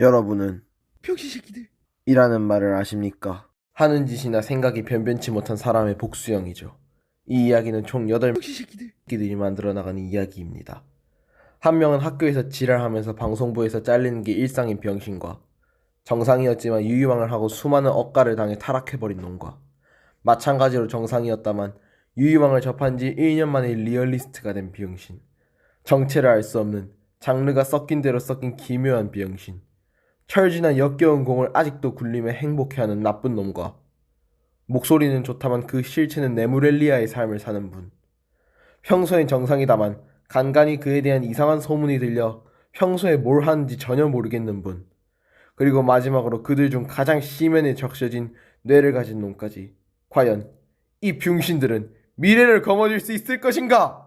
여러분은 병신 새끼들. 이라는 말을 아십니까? 하는 짓이나 생각이 변변치 못한 사람의 복수형이죠. 이 이야기는 총8 병신 새끼들. 새끼들이 만들어 나가는 이야기입니다. 한 명은 학교에서 지랄하면서 방송부에서 잘리는 게 일상인 병신과 정상이었지만 유유망을 하고 수많은 억가를 당해 타락해버린 놈과 마찬가지로 정상이었다만 유유망을 접한 지 1년 만에 리얼리스트가 된 병신 정체를 알 수 없는 장르가 섞인 대로 섞인 기묘한 병신 철진한 역겨운 공을 아직도 굴리며 행복해하는 나쁜 놈과 목소리는 좋다만 그 실체는 네무렐리아의 삶을 사는 분 평소엔 정상이다만 간간히 그에 대한 이상한 소문이 들려 평소에 뭘 하는지 전혀 모르겠는 분. 그리고 마지막으로 그들 중 가장 심연에 적셔진 뇌를 가진 놈까지. 과연 이 병신들은 미래를 거머쥘 수 있을 것인가?